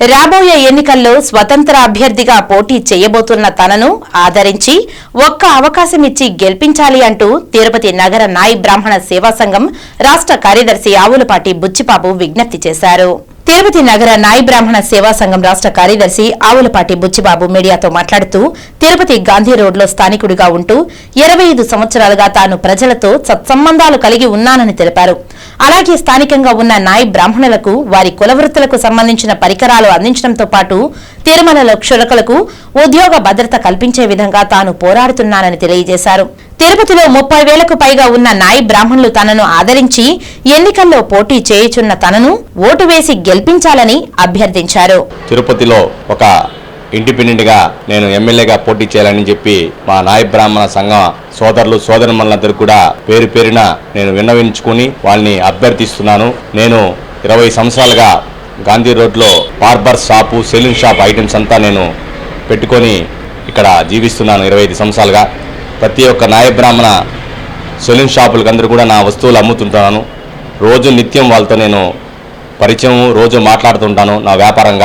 రాబోయే ఎన్నికల్లో స్వతంత్ర అభ్యర్థిగా పోటీ చేయబోతున్న తనను ఆదరించి ఒక్క అవకాశం ఇచ్చి గెలిపించాలి అంటూ తిరుపతి నగర నాయి బ్రాహ్మణ సేవా సంఘం రాష్ట్ర కార్యదర్శి ఆవులపాటి బుచ్చిబాబు విజ్ఞప్తి చేశారు. తిరుపతి నగర నాయి బ్రాహ్మణ సేవా సంఘం రాష్ట్ర కార్యదర్శి ఆవులపాటి బుచ్చిబాబు మీడియాతో మాట్లాడుతూ తిరుపతి గాంధీ రోడ్లో స్థానికుడిగా ఉంటూ ఇరవై ఐదు సంవత్సరాలుగా తాను ప్రజలతో సత్సంబంధాలు కలిగి ఉన్నానని తెలిపారు. అలాగే స్థానికంగా ఉన్న నాయి బ్రాహ్మణులకు వారి కులవృత్తులకు సంబంధించిన పరికరాలు అందించడంతో పాటు తిరుమలలో క్షులకులకు ఉద్యోగ భద్రత కల్పించే విధంగా తాను పోరాడుతున్నానని తెలియజేశారు. తిరుపతిలో ముప్పై వేలకు పైగా ఉన్న నాయి బ్రాహ్మణులు తనను ఆదరించి ఎన్నికల్లో పోటీ చేయుచున్న తనను ఓటు వేసి గెలిపించాలని అభ్యర్థించారు. తిరుపతిలో ఒక ఇండిపెండెంట్గా నేను ఎమ్మెల్యేగా పోటీ చేయాలని చెప్పి మా నాయ బ్రాహ్మణ సంఘం సోదరులు సోదరుమలందరూ కూడా పేరు పేరున నేను విన్నవించుకుని వాళ్ళని అభ్యర్థిస్తున్నాను. నేను ఇరవై సంవత్సరాలుగా గాంధీ రోడ్లో barber shop salon shop items అంతా నేను పెట్టుకొని ఇక్కడ జీవిస్తున్నాను ఇరవై ఐదు సంవత్సరాలుగా. ప్రతి ఒక్క నాయ బ్రాహ్మణ సెలూన్ షాపులకు అందరూ కూడా నా వస్తువులు అమ్ముతుంటాను. రోజు నిత్యం వాళ్ళతో నేను పరిచయం రోజు మాట్లాడుతుంటాను నా వ్యాపారంగా.